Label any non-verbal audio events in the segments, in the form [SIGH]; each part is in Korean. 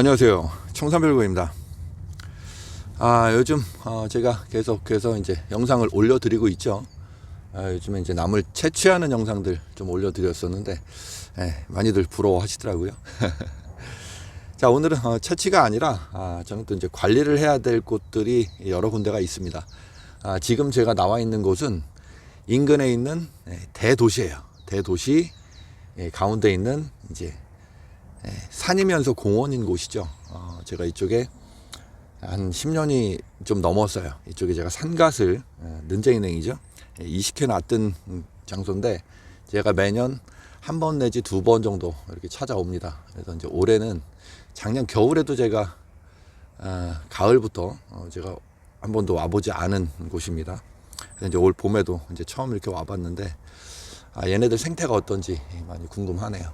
안녕하세요. 청산별고입니다. 아, 요즘 어, 제가 계속해서 이제 영상을 올려드리고 있죠. 아, 요즘에 이제 남을 채취하는 영상들 좀 올려드렸었는데 예, 많이들 부러워하시더라고요. [LAUGHS] 자, 오늘은 어, 채취가 아니라 아, 저는 또 이제 관리를 해야 될 곳들이 여러 군데가 있습니다. 아, 지금 제가 나와 있는 곳은 인근에 있는 예, 대도시예요. 대도시 예, 가운데 있는 이제 예, 산이면서 공원인 곳이죠. 어, 제가 이쪽에 한 10년이 좀 넘었어요. 이쪽에 제가 산갓을 어, 는쟁이냉이죠. 20회 놨던 음, 장소인데 제가 매년 한 번 내지 두 번 정도 이렇게 찾아옵니다. 그래서 이제 올해는 작년 겨울에도 제가 아, 가을부터 어, 제가 한 번도 와보지 않은 곳입니다. 이제 올 봄에도 이제 처음 이렇게 와봤는데 아, 얘네들 생태가 어떤지 많이 궁금하네요.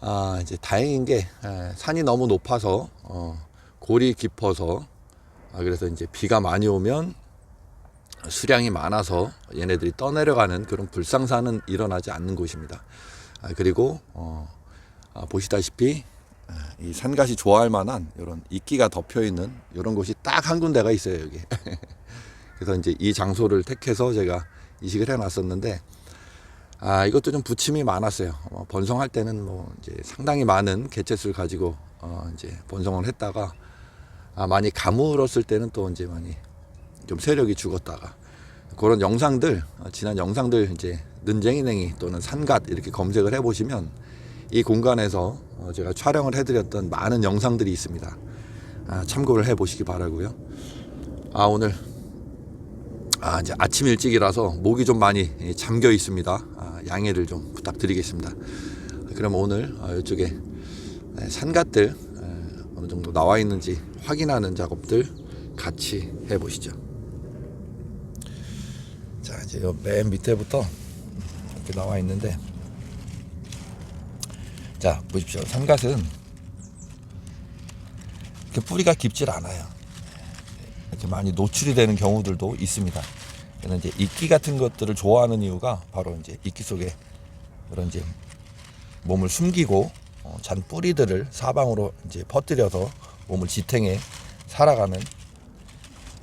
아, 이제 다행인 게 에, 산이 너무 높아서 어, 골이 깊어서 아, 그래서 이제 비가 많이 오면 수량이 많아서 얘네들이 떠내려가는 그런 불상사는 일어나지 않는 곳입니다. 아, 그리고 어, 아, 보시다시피 아, 이 산갓이 좋아할 만한 이런 이끼가 덮여 있는 이런 곳이 딱 한 군데가 있어요 여기. [LAUGHS] 그래서 이제 이 장소를 택해서 제가 이식을 해놨었는데 아 이것도 좀 부침이 많았어요. 어, 번성할 때는 뭐 이제 상당히 많은 개체수를 가지고 어, 이제 번성을 했다가 아, 많이 가물었을 때는 또 이제 많이 좀 세력이 죽었다가 그런 영상들 어, 지난 영상들 이제 는쟁이 냉이 또는 산갓 이렇게 검색을 해보시면 이 공간에서 어, 제가 촬영을 해드렸던 많은 영상들이 있습니다. 아, 참고를 해보시기 바라고요. 아 오늘 아, 이제 아침 일찍이라서 목이 좀 많이 잠겨 있습니다. 아, 양해를 좀 부탁드리겠습니다. 그럼 오늘 아, 이쪽에 네, 산갓들 에, 어느 정도 나와 있는지 확인하는 작업들 같이 해보시죠. 자, 이제 요맨 밑에부터 이렇게 나와 있는데, 자 보십시오. 산갓은 뿌리가 깊질 않아요. 이렇게 많이 노출이 되는 경우들도 있습니다. 그래서 이제 이끼 같은 것들을 좋아하는 이유가 바로 이제 이끼 속에 그런 이제 몸을 숨기고 어, 잔 뿌리들을 사방으로 이제 퍼뜨려서 몸을 지탱해 살아가는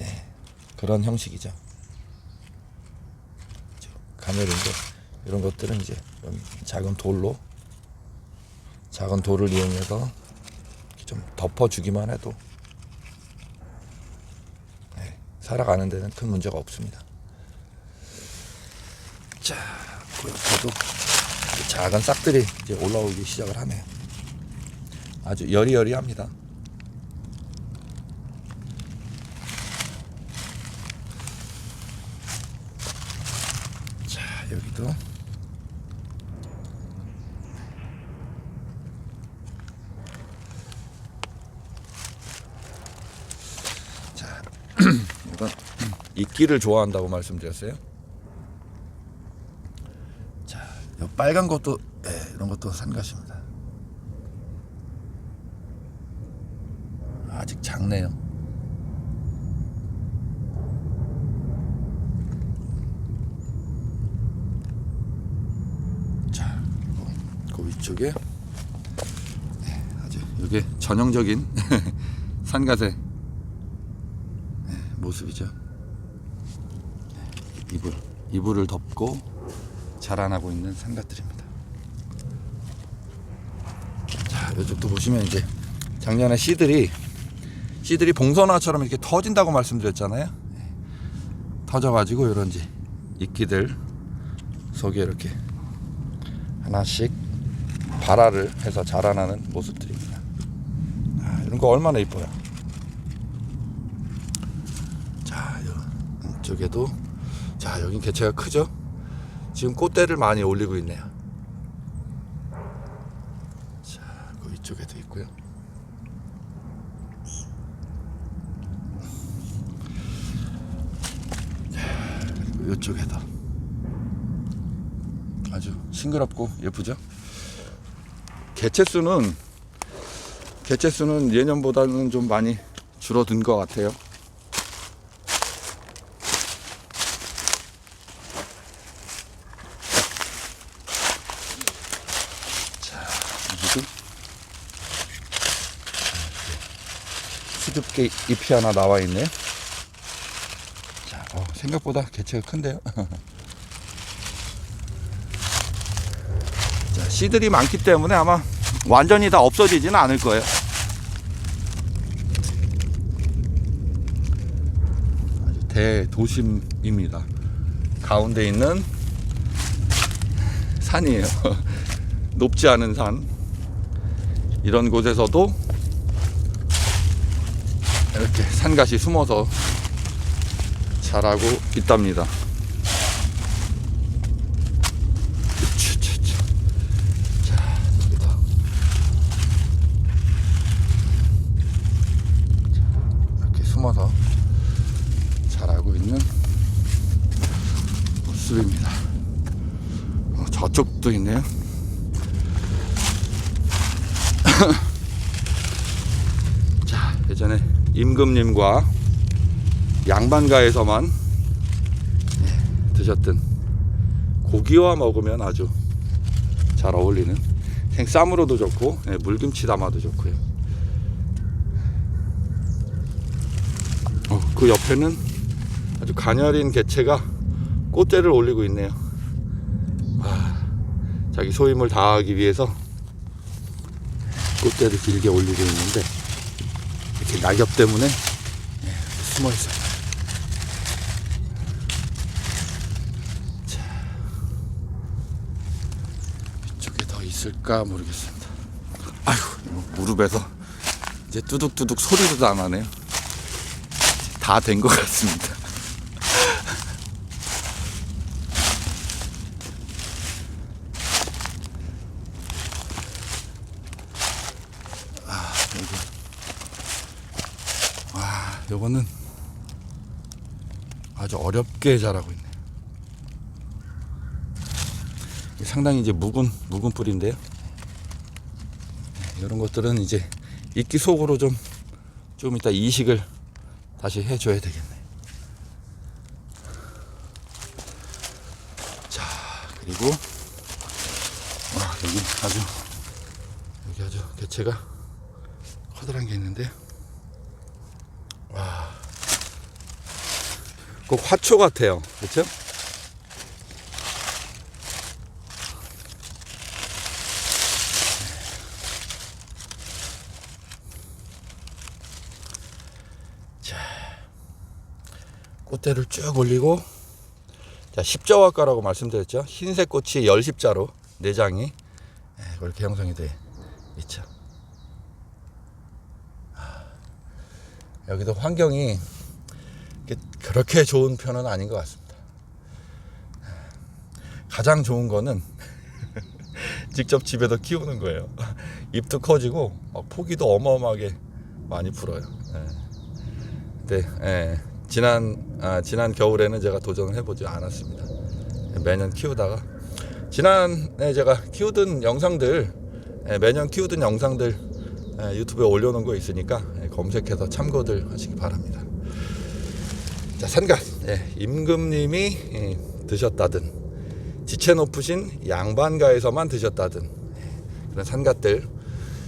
예, 그런 형식이죠. 가면인데 이런 것들은 이제 작은 돌로 작은 돌을 이용해서 좀 덮어주기만 해도 네, 살아가는 데는 큰 문제가 없습니다. 자, 그 옆에도 작은 싹들이 이제 올라오기 시작을 하네요. 아주 여리여리합니다. 자, 여기도 자, [CLEARS THROAT] 이건 [CLEARS THROAT] 이끼를 좋아한다고 말씀드렸어요. 자, 이 빨간 것도 예, 이런 것도 산갓입니다. 아직 작네요. 자, 그, 그 위쪽에 네, 아주 이게 전형적인 [LAUGHS] 산갓의 네, 모습이죠. 네, 이불 이불을 덮고 자라나고 있는 산갓들입니다. 자, 이쪽도 보시면 이제 작년에 씨들이 씨들이 봉선화처럼 이렇게 터진다고 말씀드렸잖아요. 네. 터져가지고 이런 이제 이끼들 속에 이렇게 하나씩 발화를 해서 자라나는 모습들입니다. 아, 이런 거 얼마나 이뻐요. 자, 요 이쪽에도 자, 여긴 개체가 크죠? 지금 꽃대를 많이 올리고 있네요. 자, 그 이쪽에도 있고요. 자, 그리고 이쪽에도 아주 싱그럽고 예쁘죠? 개체 수는 개체 수는 예년보다는 좀 많이 줄어든 것 같아요. 자, 여기도 수줍게 잎이 하나 나와 있네요. 자, 어, 생각보다 개체가 큰데요. [LAUGHS] 자, 씨들이 많기 때문에 아마 완전히 다 없어지지는 않을 거예요. 아주 대도심입니다. 가운데 있는 산이에요. [LAUGHS] 높지 않은 산. 이런 곳에서도 이렇게 산갓이 숨어서 자라고 있답니다. 모습입니다. 어, 저쪽도 있네요. [LAUGHS] 자, 예전에 임금님과 양반가에서만 예, 드셨던 고기와 먹으면 아주 잘 어울리는 생쌈으로도 좋고 예, 물김치 담아도 좋고요. 어, 그 옆에는 아주 가녀린 개체가 꽃대를 올리고 있네요. 와, 자기 소임을 다하기 위해서 꽃대를 길게 올리고 있는데 낙엽 때문에 예, 숨어 있어요. 자, 이쪽에 더 있을까 모르겠습니다. 아휴, 무릎에서 이제 뚜둑뚜둑 소리도 안 나네요. 다 된 것 같습니다. [LAUGHS] 와, 요거는 아주 어렵게 자라고 있네요. 상당히 이제 묵은 묵은 뿌리인데요. 이런 것들은 이제 이끼 속으로 좀 좀 이따 이식을 다시 해줘야 되겠네. 자 그리고 와 여기 아주 여기 아주 개체가 커다란 게 있는데 꼭 화초 같아요. 그렇죠? 자, 꽃대를 쭉 올리고 자, 십자화가라고 말씀드렸죠. 흰색 꽃이 열 십자로 네 장이 예, 그렇게 형성이 돼 있죠. 아, 여기도 환경이 그렇게 좋은 편은 아닌 것 같습니다. 가장 좋은 거는 [LAUGHS] 직접 집에서 키우는 거예요. 잎도 커지고 막 포기도 어마어마하게 많이 풀어요. 예. 근데 예, 지난 아, 지난 겨울에는 제가 도전을 해보지 않았습니다. 매년 키우다가 지난해 제가 키우던 영상들 예, 매년 키우던 영상들 예, 유튜브에 올려놓은 거 있으니까 예, 검색해서 참고들 하시기 바랍니다. 자, 산갓. 예, 임금님이 예, 드셨다든 지체 높으신 양반가에서만 드셨다든 예, 그런 산갓들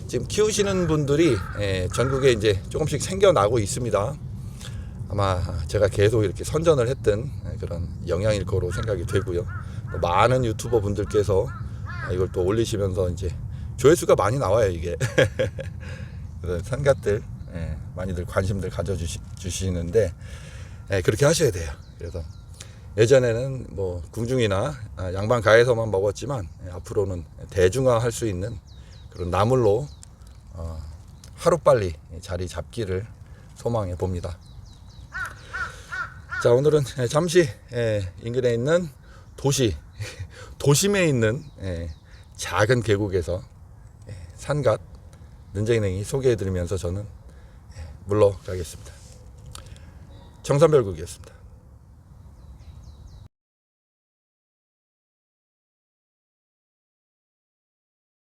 지금 키우시는 분들이 예, 전국에 이제 조금씩 생겨나고 있습니다. 아마 제가 계속 이렇게 선전을 했던 예, 그런 영향일 거로 생각이 되고요. 또 많은 유튜버 분들께서 이걸 또 올리시면서 이제 조회수가 많이 나와요 이게. [LAUGHS] 산갓들 예, 많이들 관심들 가져주시는데 예, 그렇게 하셔야 돼요. 그래서 예전에는 뭐 궁중이나 아, 양반 가에서만 먹었지만 예, 앞으로는 대중화 할 수 있는 그런 나물로 어, 하루빨리 자리 잡기를 소망해 봅니다. 자 오늘은 예, 잠시 예, 인근에 있는 도시 [LAUGHS] 도심에 있는 예, 작은 계곡에서 예, 산갓 는쟁이냉이 소개해 드리면서 저는 예, 물러가겠습니다. 정산별국이었습니다.